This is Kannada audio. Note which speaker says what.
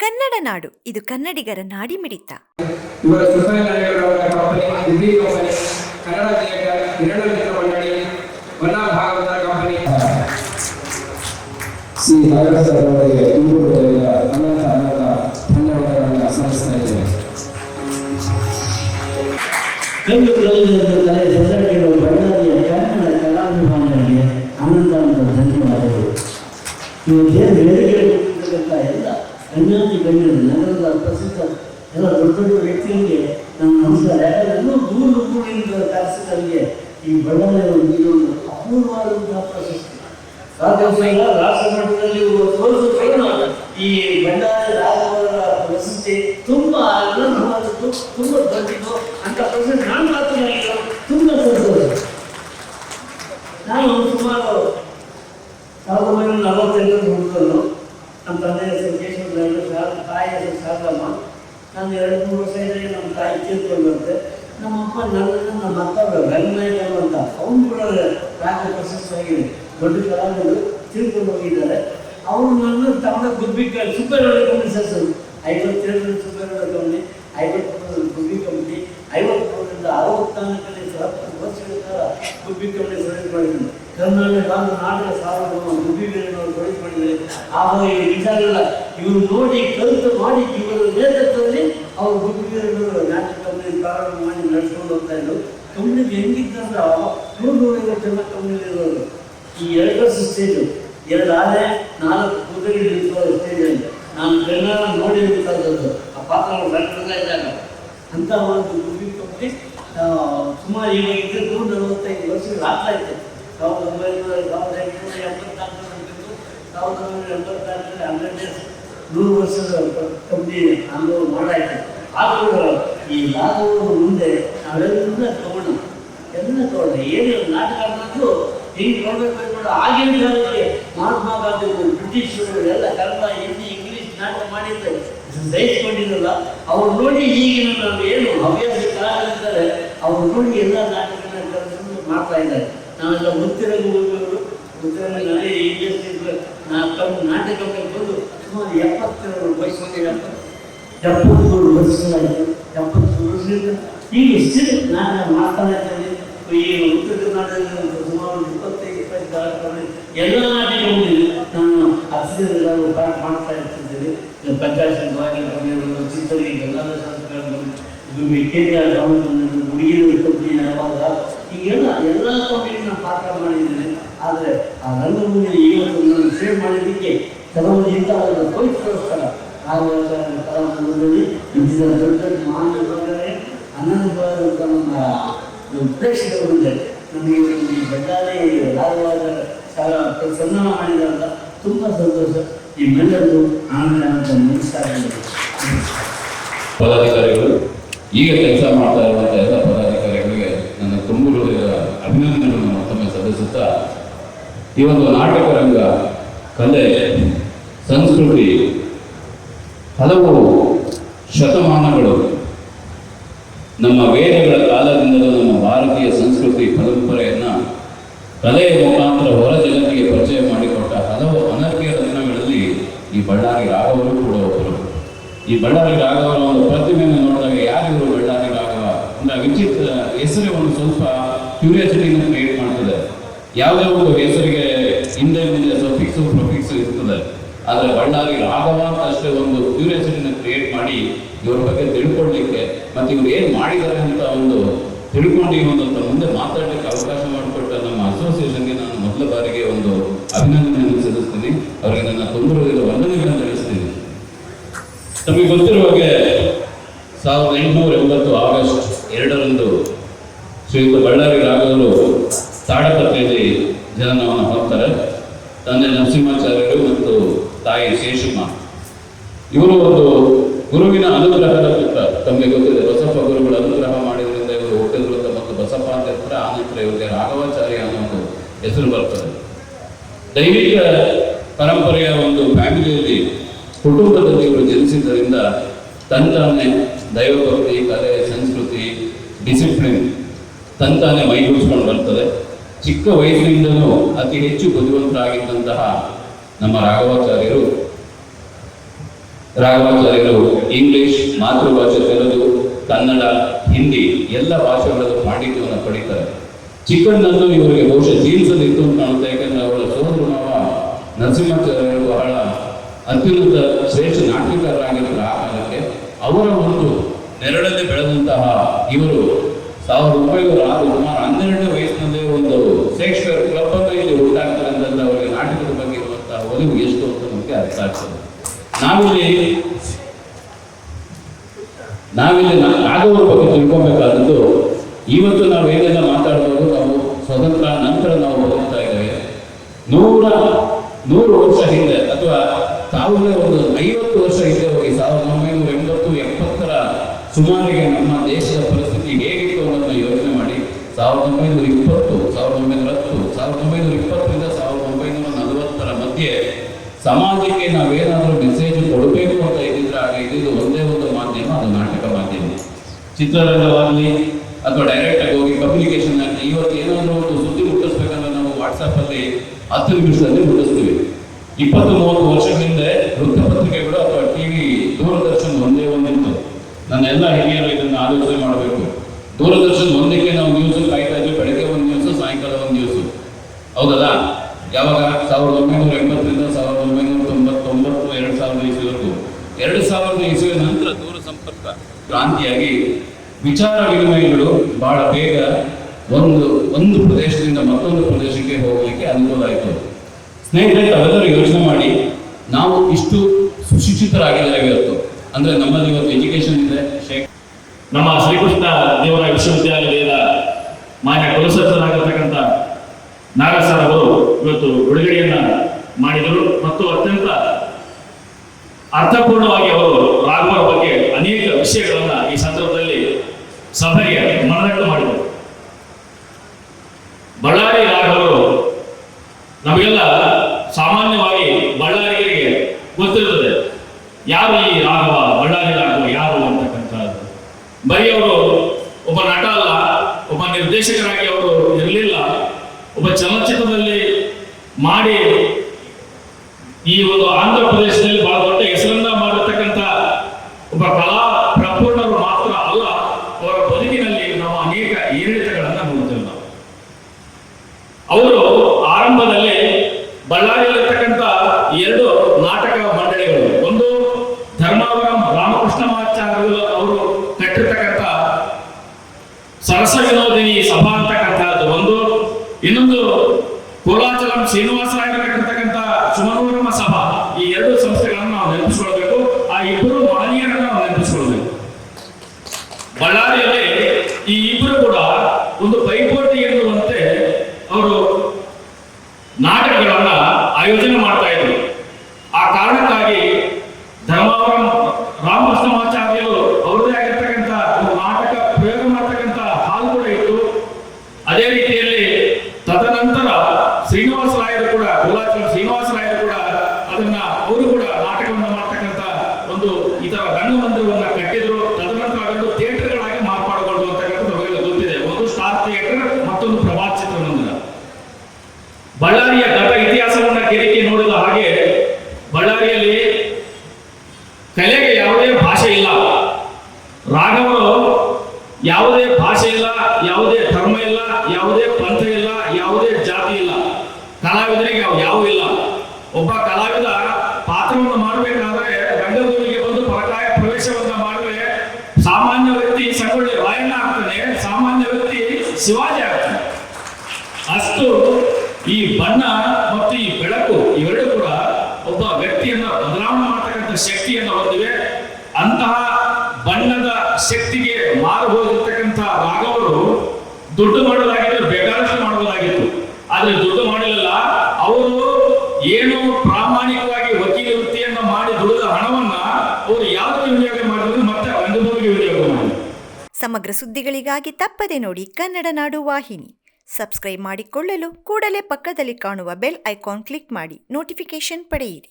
Speaker 1: ಕನ್ನಡ ನಾಡು. ಇದು ಕನ್ನಡಿಗರ
Speaker 2: ನಾಡಿ ಮಿಡಿತ ಕನ್ನಡ ಅನಂತ
Speaker 3: ಧನ್ಯವಾದಗಳು ಇವತ್ತೇನು ವೇದಿಕೆ ಕೊಟ್ಟಿರ್ತಕ್ಕಂಥ ಎಲ್ಲ ಕನ್ಯಾದಿ ಗಣ್ಯರು, ನಗರದ ಪ್ರಸಿದ್ಧ ಎಲ್ಲ ದೊಡ್ಡ ದೊಡ್ಡ ವ್ಯಕ್ತಿಗಳಿಗೆ ನಮ್ಮ ನಮಸ್ಕಾರ. ಇನ್ನೂ ದೂರ ದೂರದಿಂದ ಶಾಸಕರಿಗೆ ಈ ಬಳ್ಳಾರಿಯ ಒಂದು ಅಪೂರ್ವವಾದಂತಹ ಪ್ರಶಸ್ತಿ. ರಾಜ್ಯ ರಾಷ್ಟ್ರಮಟ್ಟದಲ್ಲಿ ಈ ಬಳ್ಳಾರಿ ರಾಘವರ ಪ್ರಶಸ್ತಿ ತುಂಬಾ ಅನರ್ಹವಾದದ್ದು ತುಂಬಾ ದೊಡ್ಡದು ಅಂತ ಪ್ರಶಸ್ತಿ ನಾನು ಮಾತ್ರ ತುಂಬಾ ಸಂತೋಷ. ನಾನು ಸುಮಾರು ಸಾವಿರದ ಒಂಬೈನೂರ ನಲವತ್ತೆಂಟರಲ್ಲಿ ಹುಟ್ಟಿದನು ನಮ್ಮ ತಂದೆ ಹೆಸರು ಕೇಶವ ನಾಯ್ಡು ಶಾರ ತಾಯಿ ಹೆಸರು ಶಾರದಮ್ಮ ನಾನು ಎರಡು ಮೂರು ವರ್ಷ ತಾಯಿ ತೀರ್ಕೊಂಡಂತೆ ನಮ್ಮ ಅಪ್ಪ ನನ್ನನ್ನು ನಮ್ಮ ಅಕ್ಕ ರಂಗನಾಯ್ಕ ಅಂತ ಕೂಡ ರಾಜ್ಯ ಪ್ರಶಸ್ತಿ ಆಗಿದೆ ದೊಡ್ಡ ಕಲಾವಿದರು ತಿಳ್ಕೊಂಡು ಹೋಗಿದ್ದಾರೆ. ಅವರು ನನ್ನ ತಮ್ಮ ಗುಬ್ಬಿ ಸುಬ್ಬರೊಳ ಕಂಪನಿ ಸೇರಿಸೋದು ಐವತ್ತೆರಡರಲ್ಲಿ ಸುಬ್ಬರೊಳ ಕಮ್ಮಿ ಐವತ್ತು ಗುಬ್ಬಿ ಕಮಿಟಿ ಐವತ್ತರಿಂದ ಅರವತ್ನಾಲ್ಕನೇ ಹತ್ತು ವರ್ಷಗಳ ಗುಬ್ಬಿ ಕಂಪನಿ ಸರ್ವಿಸ್ ಮಾಡಿದ್ರು. ಕರ್ನಾಟಕ ನಾಟಕ ಸಾವಿರ ಗುಬ್ಬಿ ವೀರಣ್ಣವರು ಸರ್ವಿಸ್ ಆವಾಗ ಈ ವಿಚಾರಗಳ ಇವರು ನೋಡಿ, ಕಲಿತು ಮಾಡಿ ಇವರ ನೇತೃತ್ವದಲ್ಲಿ ಅವರು ಗುಬ್ಬಿ ಕಂಪನಿ ಪ್ರಾರಂಭ ಮಾಡಿ ನಡೆಸ್ಕೊಂಡು ಹೋಗ್ತಾ ಇದ್ದು ಕಂಪ್ನಿಗೆ ಹೆಂಗಿತ್ತಂದ್ರೆ ನೂರು ನೂರೈವತ್ತು ಜನ ಕಂಪ್ನಿ ಇರೋರು ಈ ಎರಡು ಸ್ಟೇಜ್ ಎರಡು ನಾಲ್ಕು ಕುದುರೆ ನಿಂತಿರೋ ಸ್ಟೇಜಲ್ಲಿ ನಾನು ಕಣ್ಣಾರ ನೋಡಿ ನಿಂತದ್ದು ಆ ಪಾತ್ರಗಳು ಬೆಟ್ಟದ ಇದ್ದಾಗ. ಅಂತ ಒಂದು ಗುಬ್ಬಿ ಕಂಪ್ನಿ ಸುಮಾರು ಈಗ ಇದ್ರೆ ನೂರ ನಲವತ್ತೈದು ವರ್ಷಗಳು ಆಗ್ತಾ ಇತ್ತು. ಸಾವಿರದ ಒಂಬೈನೂರ ಸಾವಿರದ ಎಂಟುನೂರ ಎಂಬತ್ತಾರು ಸಾವಿರದ ಒಂಬೈನೂರ ಎಂಬತ್ನಾಲ್ಕರಲ್ಲಿ ಹನ್ನೆರಡನೇ ನೂರು ವರ್ಷದ ಕಂಪ್ನಿ ಅನುಭವ ಮಾಡಾಯಿತು ಆದರೂ ಈ ಲಾಭವನ್ನು ಮುಂದೆ ನಾವೆಲ್ಲ ತಗೊಂಡು ಎಲ್ಲ ತಗೊಂಡು ಏನು ನಾಟಕ ಅನ್ನೋದು ಹಿಂಗೆ ನೋಡ್ಬೇಕು ನೋಡು ಆಗಿನ ಕಾಲದಲ್ಲಿ ಮಹಾತ್ಮ ಗಾಂಧಿ ಬ್ರಿಟಿಷರು, ಎಲ್ಲ ಕನ್ನಡ, ಹಿಂದಿ, ಇಂಗ್ಲಿಷ್ ನಾಟಕ ಮಾಡಿದ್ರೆ ದಯಿಸ್ಕೊಂಡಿರಲ್ಲ ಅವ್ರು ನೋಡಿ ಈಗಿನ ನಾವು ಏನು ಹವ್ಯಾಸ ಕಲಾವಿದ್ದಾರೆ ಅವ್ರು ನೋಡಿ ಎಲ್ಲ ಕಲಿತು ಮಾಡ್ತಾ ಇದ್ದಾರೆ. ನಾವೆಲ್ಲ ಮುತ್ತಿರಂಗ ಹೋಗೋರು ಮುತ್ತಿರಂಗನಲ್ಲಿ ಇಂಡಸ್ಟ್ರಿ ನಾಟಕ ಬಂದು ಸುಮಾರು ಎಪ್ಪತ್ತೆರಡು ವಯಸ್ಸು ಎಪ್ಪತ್ತು ವರ್ಷಗಳಾಯಿತು ಎಪ್ಪತ್ತು ವರ್ಷದಿಂದ ಈಗ ಸ್ಟಿಲ್ ನಾನು ಮಾಡ್ತಾನೆ ಇದ್ದೇನೆ ಈ ಉತ್ತರ ಕರ್ನಾಟಕದಲ್ಲಿ ಸುಮಾರು ಇಪ್ಪತ್ತೈದು ಇಪ್ಪತ್ತು ಕಾರ್ಯಕ್ರಮ ಎಲ್ಲ ನಾಟಕ ಬಂದಿದೆ ನಾನು ಅಕ್ಷರಗಳು ಪಾಠ ಮಾಡ್ತಾ ಇರ್ತಿದ್ದೇನೆ ಈಗ ಪಂಚಾಯತ್ ಆಗಿರ್ಬೋದು ಚಿತ್ರರಿಗೆ ಎಲ್ಲರ ಶಾಸಕರು ಇದು ಮೆಕ್ಕೆಜಾಳ ಗಮನ ಹುಡುಗಿರು ಕಂಪನಿ ಯಾವಾಗ ಈಗೆಲ್ಲ ಎಲ್ಲ ಕಂಪನಿ ನಾನು ಪಾಠ ಮಾಡಿದ್ದೇನೆ ಆದರೆ ಆ ರಂಗಭೂಮಿ ಇವತ್ತು ನಾನು ಸೇವ್ ಮಾಡಿದ್ದಕ್ಕೆ ಕೆಲವೊಂದು ಇಂಥ ತೋರಿಸ್ಕೋಸ್ಕರ ಅನಂತವಾದಂಥ ನಮ್ಮ ನಮಗೆ ಈ ತುಂಬ ಸಂತೋಷ. ನಿಮ್ಮೆಲ್ಲರಿಗೂ ಆನಂದ ಅಂತ
Speaker 4: ಪದಾಧಿಕಾರಿಗಳು ಈಗ ಕೆಲಸ ಮಾಡ್ತಾ ಇರುವಂಥ ಎಲ್ಲ ಪದಾಧಿಕಾರಿಗಳಿಗೆ ನನ್ನ ತುಂಬ ಅಭಿನಂದನೆಗಳನ್ನು ಮತ್ತೊಮ್ಮೆ ಸಲ್ಲಿಸುತ್ತಾ, ಈ ಒಂದು ನಾಟಕ ರಂಗ ಕಲೆ, ಸಂಸ್ಕೃತಿ ಹಲವು ಶತಮಾನಗಳು ನಮ್ಮ ವೇದಗಳ ಕಾಲದಿಂದಲೂ ನಮ್ಮ ಭಾರತೀಯ ಸಂಸ್ಕೃತಿ ಪರಂಪರೆಯನ್ನು ಕಲೆಯ ಮುಖಾಂತರ ಹೊರ ಜಗತ್ತಿಗೆ ಪರಿಚಯ ಮಾಡಿಕೊಟ್ಟ ಹಲವು ಅನರ್ಘ್ಯ ದಿನಗಳಲ್ಲಿ ಈ ಬಳ್ಳಾರಿ ರಾಘವರು ಕೂಡ ಒಬ್ಬರು. ಈ ಬಳ್ಳಾರಿ ರಾಘವರ ಒಂದು ಪ್ರತಿಮೆಯನ್ನು ನೋಡಿದಾಗ ಯಾರಿಗೂ ಬಳ್ಳಾರಿ ರಾಘವ ಅಂದ್ರೆ ವಿಚಿತ್ರ ಹೆಸರೇ ಒಂದು ಸ್ವಲ್ಪ ಕ್ಯೂರಿಯಾಸಿಟಿಯನ್ನು ಕ್ರಿಯೇಟ್ ಮಾಡ್ತದೆ. ಯಾವುದೇ ಒಂದು ಹೆಸರಿಗೆ ಹಿಂದೆ ಮುಂದೆ ಸಫಿಕ್ಸು ಪ್ರೊಫಿಕ್ಸು ಇರ್ತದೆ ಆದರೆ ಬಳ್ಳಾರಿ ರಾಘವ ಅಂತ ಅಷ್ಟೇ ಒಂದು ಕ್ಯೂರಿಯಾಸಿಟಿನ ಕ್ರಿಯೇಟ್ ಮಾಡಿ ಇವ್ರ ಬಗ್ಗೆ ತಿಳ್ಕೊಳ್ಲಿಕ್ಕೆ ಮತ್ತೆ ಇವ್ರು ಏನು ಮಾಡಿದ್ದಾರೆ ಅಂತ ಒಂದು ತಿಳ್ಕೊಂಡು ಈ ಮುಂದೆ ಮಾತಾಡಲಿಕ್ಕೆ ಅವಕಾಶ ಮಾಡಿಕೊಟ್ಟ ನಮ್ಮ ಅಸೋಸಿಯೇಷನ್ಗೆ ನಾನು ಮೊದಲ ಬಾರಿಗೆ ಒಂದು ಅಭಿನಂದನೆಯನ್ನು ಸಲ್ಲಿಸ್ತೀನಿ. ಅವರಿಗೆ ನನ್ನ ತೊಂದರೆಗಳ ವಂದನೆಗಳನ್ನು ತಿಳಿಸ್ತೀನಿ. ನಮಗೆ ಗೊತ್ತಿರುವ ಹಾಗೆ ಸಾವಿರದ ಎಂಟುನೂರ ಎಂಬತ್ತು ಆಗಸ್ಟ್ ಎರಡರಂದು ಶ್ರೀಯುತ ಬಳ್ಳಾರಿ ಬಸಪ್ಪ ಅಂತ ಇವರಿಗೆ ರಾಘವಾಚಾರ್ಯ ಅನ್ನೋ ಒಂದು ಹೆಸರು ಬರ್ತದೆ. ದೈವಿಕ ಪರಂಪರೆಯ ಒಂದು ಫ್ಯಾಮಿಲಿಯಲ್ಲಿ ಕುಟುಂಬದಲ್ಲಿ ಇವರು ಜನಿಸಿದ್ದರಿಂದ ತಂತಾನೆ ದೈವಭಕ್ತಿ ಕಲೆ, ಸಂಸ್ಕೃತಿ, ಡಿಸಿಪ್ಲಿನ್ ತಂತಾನೆ ಮೈಗೂಡಿಸ್ಕೊಂಡು ಬರ್ತದೆ. ಚಿಕ್ಕ ವಯಸ್ಸಿನಿಂದಲೂ ಅತಿ ಹೆಚ್ಚು ಬುದ್ಧಿವಂತರಾಗಿದ್ದಂತಹ ನಮ್ಮ ರಾಘವಾಚಾರ್ಯರು. ರಾಘವಾಚಾರ್ಯರು ಇಂಗ್ಲಿಷ್ ಮಾತೃಭಾಷೆ ತೆಲುಗು ಕನ್ನಡ, ಹಿಂದಿ ಎಲ್ಲ ಭಾಷೆಗಳಲ್ಲೂ ಪಾಂಡಿತ್ಯವನ್ನು ಪಡೀತಾರೆ. ಚಿಕ್ಕಣ್ಣಲ್ಲೂ ಇವರಿಗೆ ಬಹುಶಃ ಜೀನ್ಸಲ್ಲಿ ಇತ್ತು ಅಂತ ಕಾಣುತ್ತೆ, ಯಾಕಂದ್ರೆ ಅವರ ಸೋದರ ಮಾವ ನರಸಿಂಹಾಚಾರ್ಯರು ಬಹಳ ಅತ್ಯುನ್ನತ, ಶ್ರೇಷ್ಠ ನಾಟ್ಯಕಾರರಾಗಿರ್ತಾರೆ ಆ ಕಾಲಕ್ಕೆ. ಅವರ ಒಂದು ನೆರಳಲ್ಲಿ ಬೆಳೆದಂತಹ ಇವರು ಸಾವಿರದ ಒಂಬೈನೂರ ಆರು, ಸುಮಾರು ಹನ್ನೆರಡನೇ ವಯಸ್ಸಿನಲ್ಲೇ ಒಂದು ಶೇಕ್ಸ್ಪಿಯರ್ ಕ್ಲಬ್ ಅಂತ ಇಲ್ಲಿ ಉಂಟಾಗ್ತಾರೆ ಅಂತಂದ್ರೆ ಅವರಿಗೆ ನಾಟಕದ ಬಗ್ಗೆ ಇರುವಂತಹ ಒಲವು ಎಷ್ಟು ಅಂತ ನಮಗೆ ಅರ್ಥ ಆಗ್ತದೆ. ನಾವಿಲ್ಲಿ ನಾವಿಲ್ಲಿ ನಾ- ರಾಘವರ ಬಗ್ಗೆ ತಿಳ್ಕೊಬೇಕಾದದ್ದು ಇವತ್ತು ನಾವು ಏನೆಲ್ಲ ಮಾತಾಡಬಹುದು ನಾವು ಸ್ವತಂತ್ರ ನಂತರ ನಾವು ಬದುಕ್ತಾ ಇದ್ದೇವೆ. ನೂರ, ನೂರು ವರ್ಷ ಹಿಂದೆ, ಅಥವಾ ಸಾವಿರದ ಒಂದು ಐವತ್ತು ವರ್ಷ ಹಿಂದೆ ಹೋಗಿ ಸಾವಿರದ ಒಂಬೈನೂರ ಎಂಬತ್ತು, ಎಪ್ಪತ್ತರ ಸುಮಾರಿಗೆ ನಮ್ಮ ದೇಶದ ಪರಿಸ್ಥಿತಿ ಹೇಗಿತ್ತು ಅನ್ನೋದನ್ನು ಯೋಚನೆ ಮಾಡಿ, ಸಾವಿರದ ಒಂಬೈನೂರ ಇಪ್ಪತ್ತು, ಸಾವಿರದ ಒಂಬೈನೂರ ಹತ್ತು, ಸಾವಿರದ ಒಂಬೈನೂರ ಇಪ್ಪತ್ತರಿಂದ ಸಾವಿರದ ಒಂಬೈನೂರ ನಲವತ್ತರ ಮಧ್ಯೆ ಸಮಾಜಕ್ಕೆ ಚಿತ್ರರಂಗವಾಗಲಿ ಅಥವಾ ಡೈರೆಕ್ಟ್ ಆಗಿ ಹೋಗಿ ಪಬ್ಲಿಕೇಶನ್ ಆಗಲಿ ಇವತ್ತು ಏನಾದರೂ ಒಂದು ಸುದ್ದಿ ಮುಟ್ಟಿಸ್ಬೇಕಂದ್ರೆ ನಾವು ವಾಟ್ಸಪ್ಪಲ್ಲಿ ಹತ್ತು ನಿಮಿಷದಲ್ಲಿ ಮುಟ್ಟಿಸ್ತೀವಿ. ಇಪ್ಪತ್ತು ಮೂವತ್ತು ವರ್ಷ ಹಿಂದೆ ವೃತ್ತಪತ್ರಿಕೆಗಳು ಅಥವಾ ಟಿವಿ ದೂರದರ್ಶನ ಒಂದೇ ಒಂದಿತ್ತು. ನನ್ನ ಎಲ್ಲ ಹಿರಿಯರು ಇದನ್ನು ಆಲೋಚನೆ ಮಾಡಬೇಕು. ದೂರದರ್ಶನ ಒಂದಕ್ಕೆ ನಾವು ನ್ಯೂಸ್ ಕಾಯ್ತಾ ಇದ್ವಿ, ಬೆಳಗ್ಗೆ ಒಂದು ನ್ಯೂಸು ಸಾಯಂಕಾಲ ಒಂದು ನ್ಯೂಸು ಹೌದಲ್ಲ? ಯಾವಾಗ? ಸಾವಿರದ ಒಂಬೈನೂರ ಎಂಬತ್ತರಿಂದ ಸಾವಿರದ ಒಂಬೈನೂರ ತೊಂಬತ್ತೊಂಬತ್ತು, ಎರಡು ಸಾವಿರದ ಇಸುವರೆಗೂ ಎರಡು ಸಾವಿರದ ಇಸುವಿನ ನಂತರ ದೂರ ಸಂಪರ್ಕ ಕ್ರಾಂತಿಯಾಗಿ ವಿಚಾರ ವಿನಿಮಯಗಳು ಬಹಳ ಬೇಗ ಒಂದು ಒಂದು ಪ್ರದೇಶದಿಂದ ಮತ್ತೊಂದು ಪ್ರದೇಶಕ್ಕೆ ಹೋಗಲಿಕ್ಕೆ ಅನುಕೂಲ ಆಯಿತು. ಸ್ನೇಹಿತರೆ, ತಾವೆಲ್ಲರೂ ಯೋಚನೆ ಮಾಡಿ, ನಾವು ಇಷ್ಟು ಸುಶಿಕ್ಷಿತರಾಗಿದ್ದೇವೆ ಇವತ್ತು. ಅಂದ್ರೆ ನಮ್ಮಲ್ಲಿ ಇವತ್ತು ಎಜುಕೇಶನ್ ಇದೆ
Speaker 5: ನಮ್ಮ ಶ್ರೀಕೃಷ್ಣ ದೇವರಾಯ ವಿಶ್ವವಿದ್ಯಾಲಯದ ಮಾನ್ಯ ಕುಲಸಚಿವರಾಗಿರ್ತಕ್ಕಂಥ ನಾಗಸರ್ ಅವರು ಇವತ್ತು ಬಿಡುಗಡೆಯನ್ನ ಮಾಡಿದರು. ಮತ್ತು ಅತ್ಯಂತ ಅರ್ಥಪೂರ್ಣವಾಗಿ ಅವರು ರಾಘವರ ಬಗ್ಗೆ ಅನೇಕ ವಿಷಯಗಳನ್ನು ಈ ಸಂದರ್ಭದಲ್ಲಿ ಸಭೆಗೆ ಮನದಟ್ಟು ಮಾಡಿದರು. ಬಳ್ಳಾರಿ ರಾಘವರು ನಮಗೆಲ್ಲ ಸಾಮಾನ್ಯವಾಗಿ ಬಳ್ಳಾರಿಗರಿಗೆ ಗೊತ್ತಿರುತ್ತದೆ. ಯಾರು ಈ ರಾಘವ, ಬಳ್ಳಾರಿ ರಾಘವ, ಯಾರು ಅಂತಕ್ಕಂಥದ್ದು ಬರೀ ಅವರು ಒಬ್ಬ ನಟ ಅಲ್ಲ, ಒಬ್ಬ ನಿರ್ದೇಶಕರಾಗಿ ಅವರು ಇರಲಿಲ್ಲ. ಒಬ್ಬ ಚಲನಚಿತ್ರದಲ್ಲಿ ಮಾಡಿ ಈ ಒಂದು ಆಂಧ್ರ ಬಹಳ ದೊಡ್ಡ ಹೆಸರನ್ನ ಮಾಡಿರ್ತಕ್ಕಂಥ ಒಬ್ಬ ಕಲಾ ಪ್ರಪೂರ್ಣರು ಮಾತ್ರ ಅಲ್ಲ ಅವರ ಬದುಕಿನಲ್ಲಿ ನಾವು ಅನೇಕ ಏರಿಳಿತಗಳನ್ನ ನೋಡ್ತೇವೆ ನಾವು ಅವರು ಆರಂಭದಲ್ಲಿ ಬಳ್ಳಾರಿಯಲ್ಲಿರ್ತಕ್ಕಂಥ ಎರಡು ನಾಟಕ ಮಂಡಳಿಗಳು. ಒಂದು ಧರ್ಮಾವರಂ ರಾಮಕೃಷ್ಣಮಾಚಾರ್ಯರು ಅವರು ಕಟ್ಟಿರ್ತಕ್ಕಂಥ ಸರಸ ವಿನೋದಿನಿ ಸಭಾ ಅಂತಕ್ಕಂಥದ್ದು ಒಂದು, ಇನ್ನೊಂದು ಕೋಲಾಚಲಂ ಶ್ರೀನಿವಾಸರಾಯರು ಕಟ್ಟಿರ್ತಕ್ಕಂಥ ಸುಮನೋರಮ ಸಭಾ. ಈ ಎರಡು ಸಂಸ್ಥೆಗಳನ್ನು ನಾವು ನೆನಪಿಸ್ಕೊಳ್ಬೇಕು. ಆ ಇಬ್ಬರು ಮಾನೀಯರನ್ನು ನಾವು ನೆನಪಿಸ್ಕೊಳ್ಬೇಕು. ಬಳ್ಳಾರಿಯಲ್ಲಿ ಈ ಇಬ್ಬರು ಕೂಡ ಒಂದು ಪೈಪೋಟಿ ಎನ್ನುವಂತೆ ಅವರು ನಾಟಕಗಳನ್ನ ಆಯೋಜನೆ ಮಾಡ್ತಾ ಇದ್ರು ಆ ಕಾರಣಕ್ಕಾಗಿ ಧರ್ಮಾವರಂ ರಾಮಕೃಷ್ಣಮಾಚಾರ್ಯರು ಅವರದೇ ಆಗಿರ್ತಕ್ಕಂಥ ಒಂದು ನಾಟಕ ಪ್ರಯೋಗ ಮಾಡ್ತಕ್ಕಂಥ ಹಾಲ್ ಕೂಡ ಇತ್ತು ಅದೇ ರೀತಿಯಲ್ಲಿ ತದನಂತರ ಶ್ರೀನಿವಾಸ ರಾಯರು ಕೂಡ ಕೋಲಾಚಲ ಶ್ರೀನಿವಾಸ ರಾಯರು ಕೂಡ ಅದನ್ನ ಅವರು ಕೂಡ ನಾಟಕವನ್ನು ಮಾಡ್ತಕ್ಕಂಥ ಒಂದು ಈ ತರ ರಂಗಮಂದಿರವನ್ನ ಕಟ್ಟಿದ್ರು ತದನಂತರ ಅದನ್ನು ಥಿಯೇಟರ್ಗಳಾಗಿ ಮಾರ್ಪಾಡುಗಳು ಅಂತಕ್ಕಂಥದ್ದು ನಮಗೆಲ್ಲ ಗೊತ್ತಿದೆ ಒಂದು ಸ್ಟಾರ್ ಥಿಯೇಟರ್ ಮತ್ತೊಂದು ಪ್ರಭಾತ್ ಚಿತ್ರಮಂದಿರ ಬಳ್ಳಾರಿಯ ಗತ ಇತಿಹಾಸವನ್ನ ಕಿರಿಕಿ ನೋಡಿದ ಹಾಗೆ ಬಳ್ಳಾರಿಯಲ್ಲಿ ಕಲೆಗೆ ಯಾವುದೇ ಭಾಷೆ ಇಲ್ಲ. ರಾಘವರು ಯಾವುದೇ ಭಾಷೆ ಇಲ್ಲ, ಯಾವುದೇ ಧರ್ಮ ಇಲ್ಲ, ಯಾವುದೇ ಪಂಥ ಇಲ್ಲ, ಯಾವುದೇ ಜಾತಿ ಇಲ್ಲ. ಕಲಾವಿದರಿಗೆ ಅವು ಯಾವೂ ಇಲ್ಲ. ಒಬ್ಬ ಕಲಾವಿದ ಪಾತ್ರವನ್ನು ಮಾಡಬೇಕಾದ್ರೆ ರಂಗಭೂಮಿಗೆ ಬಂದು ಪರಕಾಯ ಪ್ರವೇಶವನ್ನ ಮಾಡಿದ್ರೆ ಸಾಮಾನ್ಯ ವ್ಯಕ್ತಿ ಸಂಗೊಳ್ಳಿ ರಾಯಣ್ಣ ಆಗ್ತಾನೆ. ಸಾಮಾನ್ಯ ವ್ಯಕ್ತಿ ಶಿವಾಜಿ ಆಗ್ತಾನೆ ಅಷ್ಟು ಈ ಬಣ್ಣ ಮತ್ತು ಈ ಬೆಳಕು ಇವೆರಡು ಕೂಡ ಒಬ್ಬ ವ್ಯಕ್ತಿಯನ್ನ ಬದಲಾವಣೆ ಮಾಡತಕ್ಕಂಥ ಶಕ್ತಿಯನ್ನು ಹೊಂದಿವೆ ಅಂತಹ ಬಣ್ಣದ ಶಕ್ತಿಗೆ ಮಾರು ಹೋಗಿರ್ತಕ್ಕಂಥ ರಾಘವರು ದುಡ್ಡು ಮಾಡಲಾಗಿತ್ತು ಬೇಕಾದಷ್ಟು ಮಾಡಬಹುದಾಗಿತ್ತು. ಆದ್ರೆ ದುಡ್ಡು ಮಾಡಲಿಲ್ಲ ಅವರು ಏನು ಪ್ರಾಮಾಣಿಕವಾಗಿ ವಕೀಲ ವೃತ್ತಿಯನ್ನು ಮಾಡಿ ದುಡಿದ ಹಣವನ್ನ ಅವರು ಯಾವುದಕ್ಕೆ ವಿನಿಯೋಗ ಮಾಡಿದ್ರು, ಮತ್ತೆ ಅಂಗಭೂಮಿಗೆ ವಿನಿಯೋಗ ಮಾಡಿದ್ರು.
Speaker 1: ಸಮಗ್ರ ಸುದ್ದಿಗಳಿಗಾಗಿ ತಪ್ಪದೆ ನೋಡಿ ಕನ್ನಡ ನಾಡು ವಾಹಿನಿ. ಸಬ್ಸ್ಕ್ರೈಬ್ ಮಾಡಿಕೊಳ್ಳಲು ಕೂಡಲೇ ಪಕ್ಕದಲ್ಲಿ ಕಾಣುವ ಬೆಲ್ ಐಕಾನ್ ಕ್ಲಿಕ್ ಮಾಡಿ ನೋಟಿಫಿಕೇಶನ್ ಪಡೆಯಿರಿ.